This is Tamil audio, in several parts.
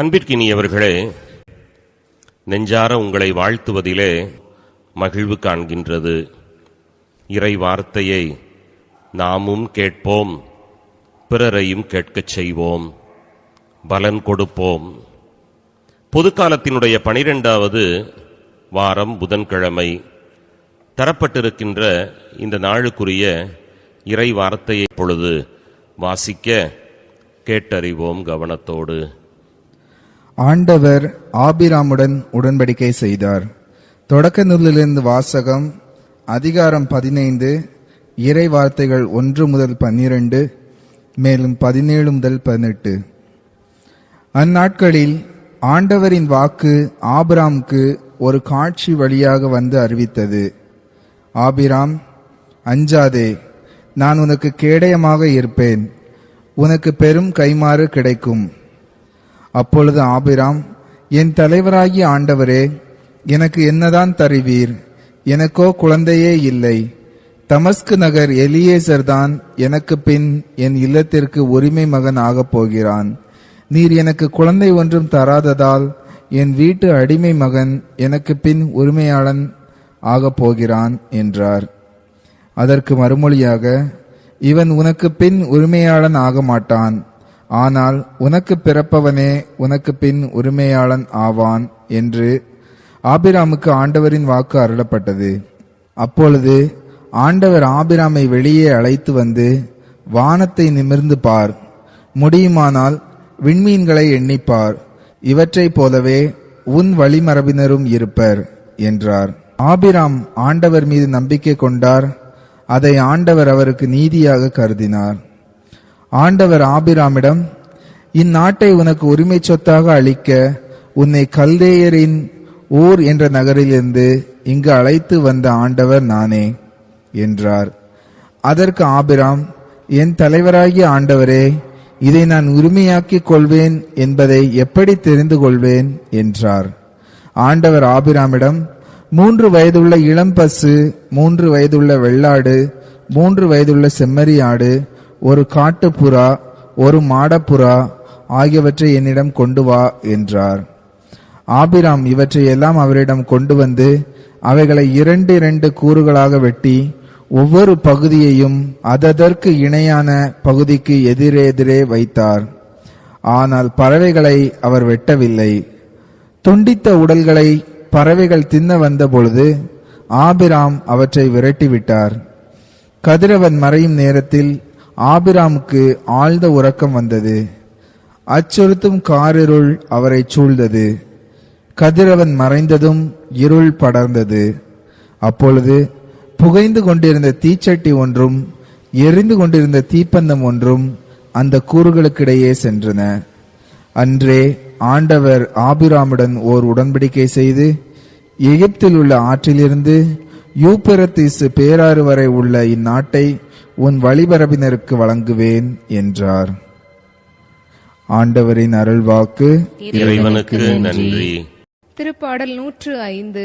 அன்பிற்கினியவர்களே நெஞ்சார உங்களை வாழ்த்துவதிலே மகிழ்வு காண்கின்றது. இறை வார்த்தையை நாமும் கேட்போம் பிறரையும் கேட்கச் செய்வோம் பலன் கொடுப்போம். பொதுக்காலத்தினுடைய பனிரெண்டாவது வாரம் புதன்கிழமை தரப்பட்டிருக்கின்ற இந்த நாளுக்குரிய இறை வார்த்தையை பொழுது வாசிக்க கேட்டறிவோம் கவனத்தோடு. ஆண்டவர் ஆபிராமுடன் உடன்படிக்கை செய்தார். தொடக்க நூலிலிருந்து வாசகம் அதிகாரம் பதினைந்து இறை வார்த்தைகள் ஒன்று முதல் பன்னிரண்டு மேலும் பதினேழு முதல் பதினெட்டு. அந்நாட்களில் ஆண்டவரின் வாக்கு ஆபிராம்க்கு ஒரு காட்சி வழியாக வந்து அறிவித்தது. ஆபிராம் அஞ்சாதே நான் உனக்கு கேடயமாக இருப்பேன். உனக்கு பெரும் கைமாறு கிடைக்கும். அப்பொழுது ஆபிராம் என் தலைவராகிய ஆண்டவரே எனக்கு என்னதான் தருவீர்? எனக்கோ குழந்தையே இல்லை. தமஸ்கு நகர் எலியேசர் தான் எனக்கு பின் என் இல்லத்திற்கு உரிமை மகன் ஆகப் போகிறான். நீர் எனக்கு குழந்தை ஒன்றும் தராததால் என் வீட்டு அடிமை மகன் எனக்கு பின் உரிமையாளன் ஆகப் போகிறான் என்றார். அதற்கு மறுமொழியாக இவன் உனக்கு பின் உரிமையாளன் ஆக மாட்டான் ஆனால் உனக்கு பிறப்பவனே உனக்கு பின் உரிமையாளன் ஆவான் என்று ஆபிராமுக்கு ஆண்டவரின் வாக்கு அருளப்பட்டது. அப்பொழுது ஆண்டவர் ஆபிராமை வெளியே அழைத்து வந்து வானத்தை நிமிர்ந்து பார் முடியுமானால் விண்மீன்களை எண்ணிப்பார் இவற்றைப் போலவே உன் வழிமரபினரும் இருப்பர் என்றார். ஆபிராம் ஆண்டவர் மீது நம்பிக்கை கொண்டார் அதை ஆண்டவர் அவருக்கு நீதியாக கருதினார். ஆண்டவர் ஆபிராமிடம் இந்நாட்டை உனக்கு உரிமை சொத்தாக அளிக்க உன்னை கல்தேயரின் ஊர் என்ற நகரிலிருந்து இங்கு அழைத்து வந்த ஆண்டவர் நானே என்றார். அதற்கு ஆபிராம் என் தலைவராகிய ஆண்டவரே இதை நான் உரிமையாக்கிக் கொள்வேன் என்பதை எப்படி தெரிந்து கொள்வேன் என்றார். ஆண்டவர் ஆபிராமிடம் மூன்று வயதுள்ள இளம் பசு மூன்று வயதுள்ள வெள்ளாடு மூன்று வயதுள்ள செம்மறியாடு ஒரு காட்டுப்புறா ஒரு மாடப்புறா ஆகியவற்றை என்னிடம் கொண்டு வா என்றார். ஆபிராம் இவற்றை எல்லாம் அவரிடம் கொண்டு வந்து அவைகளை இரண்டு இரண்டு கூறுகளாக வெட்டி ஒவ்வொரு பகுதியையும் அததற்கு இணையான பகுதிக்கு எதிரே எதிரே வைத்தார். ஆனால் பறவைகளை அவர் வெட்டவில்லை. துண்டித்த உடல்களை பறவைகள் தின்ன வந்த பொழுது ஆபிராம் அவற்றை விரட்டிவிட்டார். கதிரவன் மறையும் நேரத்தில் ஆபிராமுக்கு ஆழ்ந்த உறக்கம் வந்தது. அச்சுறுத்தும் காரிருள் அவரை சூழ்ந்தது. கதிரவன் மறைந்ததும் இருள் படர்ந்தது. அப்பொழுது புகைந்து கொண்டிருந்த தீச்சட்டி ஒன்றும் எரிந்து கொண்டிருந்த தீப்பந்தம் ஒன்றும் அந்த கூறுகளுக்கிடையே சென்றன. அன்றே ஆண்டவர் ஆபிராமுடன் ஓர் உடன்படிக்கை செய்து எகிப்தில் உள்ள ஆற்றிலிருந்து யூப்பரத்தீசு பேராறு வரை உள்ள இந்நாட்டை உன் வழிபரப்பினருக்கு வழங்குவேன் என்றார். ஆண்டவரின் அருள்வாக்கு இறைவனுக்கு நன்றி. திருப்பாடல் நூற்று ஐந்து.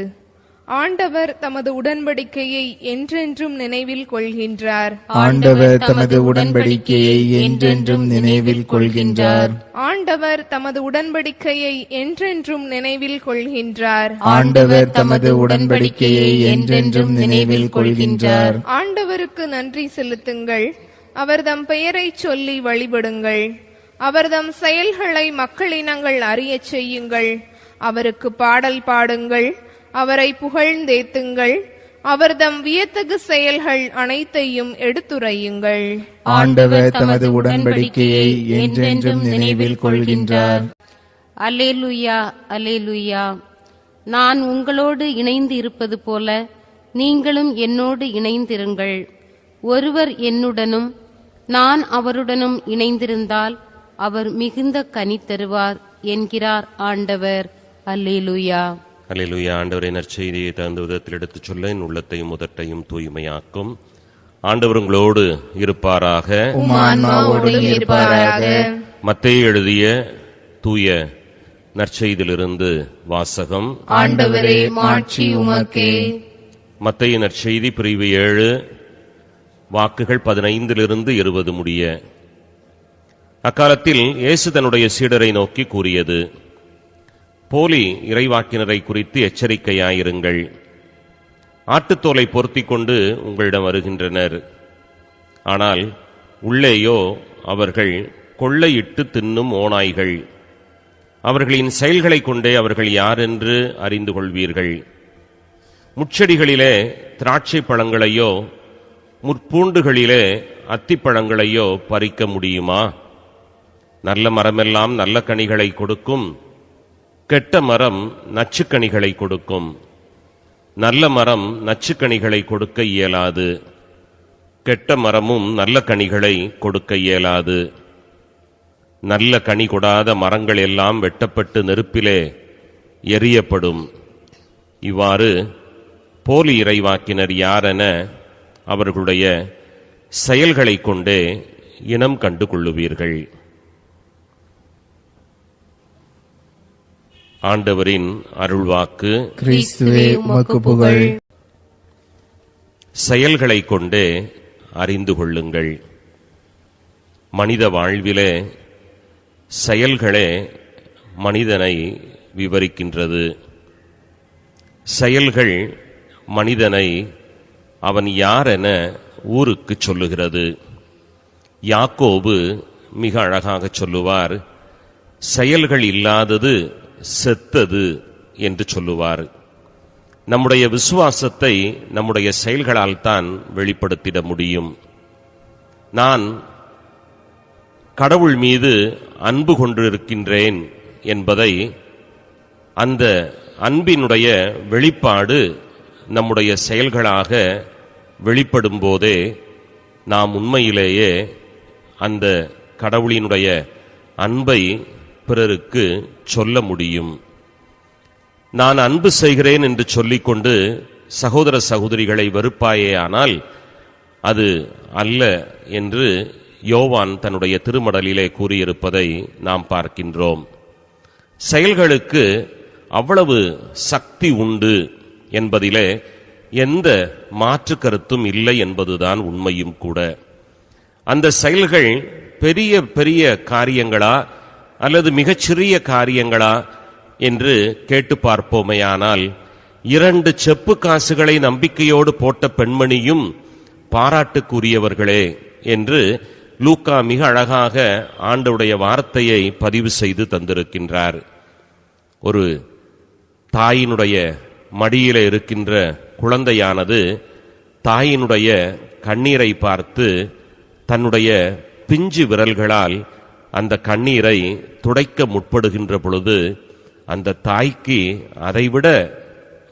ஆண்டவர் தமது உடன்படிக்கையை என்றென்றும் நினைவில் கொள்கின்றார். ஆண்டவர் தமது உடன்படிக்கையை என்றென்றும் நினைவில் கொள்கின்றார். ஆண்டவர் தமது உடன்படிக்கையை என்றென்றும் நினைவில் கொள்கின்றார். ஆண்டவர் தமது உடன்படிக்கையை என்றென்றும் நினைவில் கொள்கின்றார். ஆண்டவருக்கு நன்றி செலுத்துங்கள். அவர் தம் பெயரைச் சொல்லி வழிபடுங்கள். அவர் தம் செயல்களை மக்களினங்கள் அறியச் செய்யுங்கள். அவருக்கு பாடல் பாடுங்கள். அவரை புகழ்ந்தேத்துங்கள். அவர் தம் வியத்தகு செயல்கள் அனைத்தையும் எடுத்துரையுங்கள். ஆண்டவர் தமது உடன்படிக்கையை என்றென்றும் நினைவில் கொள்கின்றார். அல்லேலுயா அல்லேலுயா. நான் உங்களோடு இணைந்து இருப்பது போல நீங்களும் என்னோடு இணைந்திருங்கள். ஒருவர் என்னுடனும் நான் அவருடனும் இணைந்திருந்தால் அவர் மிகுந்த கனி தருவார் என்கிறார் ஆண்டவர். அல்லேலுயா. அல்லேலூயா ஆண்டவரை நற்செய்தியை தகுந்த விதத்தில் எடுத்துச் சொல்ல என் உள்ளத்தையும் முதட்டையும் தூய்மையாக்கும். ஆண்டவர் உங்களோடு இருப்பாராக. மத்தேயு எழுதிய தூய நற்செய்தியிலிருந்து வாசகம். ஆண்டவரே மாட்சி உமக்கே. மத்தேயு நற்செய்தி பிரிவு ஏழு வாக்குகள் பதினைந்திலிருந்து இருபது முடிய. அக்காலத்தில் இயேசு தன்னுடைய சீடரை நோக்கி கூறியது போலி இறைவாக்கினரை குறித்து எச்சரிக்கையாயிருங்கள். ஆட்டுத்தோலை பொருத்திக் கொண்டு உங்களிடம் வருகின்றனர். ஆனால் உள்ளேயோ அவர்கள் கொள்ளையிட்டு தின்னும் ஓநாய்கள். அவர்களின் செயல்களைக் கொண்டே அவர்கள் யாரென்று அறிந்து கொள்வீர்கள். முச்செடிகளிலே திராட்சை பழங்களையோ முற்பூண்டுகளிலே அத்திப்பழங்களையோ பறிக்க முடியுமா? நல்ல மரமெல்லாம் நல்ல கனிகளை கொடுக்கும் கெட்ட மரம் நச்சுக்கனிகளை கொடுக்கும். நல்ல மரம் நச்சுக்கனிகளை கொடுக்க இயலாது. கெட்ட மரமும் நல்ல கனிகளை கொடுக்க இயலாது. நல்ல கனி கொடாத மரங்கள் எல்லாம் வெட்டப்பட்டு நெருப்பிலே எரியப்படும். இவ்வாறு போலி இறைவாக்கினர் யாரென அவர்களுடைய செயல்களைக் கொண்டே இனம் கண்டு கொள்ளுவீர்கள் ஆண்டவரின் அருள்வாக்கு. கிறிஸ்துவே உமக்கு புகழ். செயல்களைக் கொண்டே அறிந்து கொள்ளுங்கள். மனித வாழ்விலே செயல்களே மனிதனை விவரிக்கின்றது. செயல்கள் மனிதனை அவன் யாரென ஊருக்கு சொல்லுகிறது. யாக்கோபு மிக அழகாக சொல்லுவார் செயல்கள் இல்லாதது செத்தது என்று சொல்லுவார். நம்முடைய விசுவாசத்தை நம்முடைய செயல்களால் தான் வெளிப்படுத்திட முடியும். நான் கடவுள் மீது அன்பு கொண்டிருக்கின்றேன் என்பதை அந்த அன்பினுடைய வெளிப்பாடு நம்முடைய செயல்களாக வெளிப்படும் போதே நாம் உண்மையிலேயே அந்த கடவுளினுடைய அன்பை பிறருக்கு சொல்ல முடியும். நான் அன்பு செய்கிறேன் என்று சொல்லிக்கொண்டு சகோதர சகோதரிகளை வெறுப்பாயே ஆனால் அது அல்ல என்று யோவான் தன்னுடைய திருமடலிலே கூறியிருப்பதை நாம் பார்க்கின்றோம். செயல்களுக்கு அவ்வளவு சக்தி உண்டு என்பதிலே எந்த மாற்று கருத்தும் இல்லை என்பதுதான் உண்மையும் கூட. அந்த செயல்கள் பெரிய பெரிய காரியங்களா அல்லது மிகச்சிறிய காரியங்களா என்று கேட்டு பார்ப்போமேயானால் இரண்டு செப்பு காசுகளை நம்பிக்கையோடு போட்ட பெண்மணியும் பாராட்டுக்குரியவர்களே என்று லூக்கா மிக அழகாக ஆண்டுடைய வார்த்தையை பதிவு செய்து தந்திருக்கின்றார். ஒரு தாயினுடைய மடியில இருக்கின்ற குழந்தையானது தாயினுடைய கண்ணீரை பார்த்து தன்னுடைய பிஞ்சு விரல்களால் அந்த கண்ணீரை துடைக்க முற்படுகின்ற பொழுது அந்த தாய்க்கு அதைவிட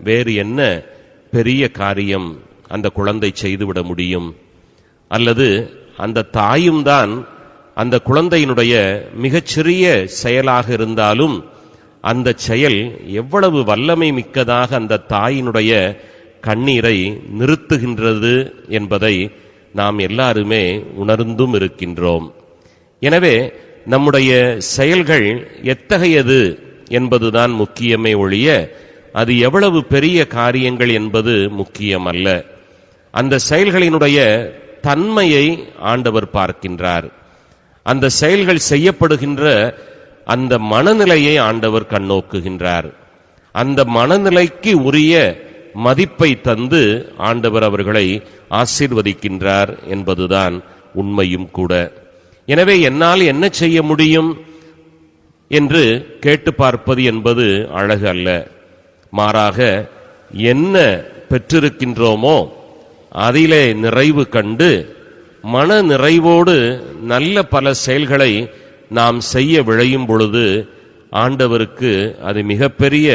வேறு என்ன பெரிய காரியம் அந்த குழந்தை செய்துவிட முடியும்? அல்லது அந்த தாயும் தான் அந்த குழந்தையினுடைய மிகச்சிறிய செயலாக இருந்தாலும் அந்த செயல் எவ்வளவு வல்லமை மிக்கதாக அந்த தாயினுடைய கண்ணீரை நிறுத்துகின்றது என்பதை நாம் எல்லாருமே உணர்ந்தும் இருக்கின்றோம். எனவே நம்முடைய செயல்கள் எத்தகையது என்பதுதான் முக்கியமே ஒழிய அது எவ்வளவு பெரிய காரியங்கள் என்பது முக்கியம் அல்ல அந்த செயல்களினுடைய தன்மையை ஆண்டவர் பார்க்கின்றார். அந்த செயல்கள் செய்யப்படுகின்ற அந்த மனநிலையை ஆண்டவர் கண்ணோக்குகின்றார். அந்த மனநிலைக்கு உரிய மதிப்பை தந்து ஆண்டவர் அவர்களை ஆசீர்வதிக்கின்றார் என்பதுதான் உண்மையும் கூட. எனவே என்னால் என்ன செய்ய முடியும் என்று கேட்டு பார்ப்பது என்பது அழகு அல்ல. மாறாக என்ன பெற்றிருக்கின்றோமோ அதிலே நிறைவு கண்டு மன நிறைவோடு நல்ல பல செயல்களை நாம் செய்ய விழையும் பொழுது ஆண்டவருக்கு அது மிகப்பெரிய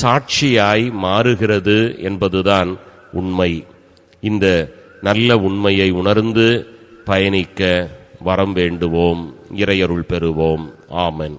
சாட்சியாய் மாறுகிறது என்பதுதான் உண்மை. இந்த நல்ல உண்மையை உணர்ந்து பயணிக்க வரம் வேண்டுவோம் இறையருள் பெறுவோம். ஆமன்.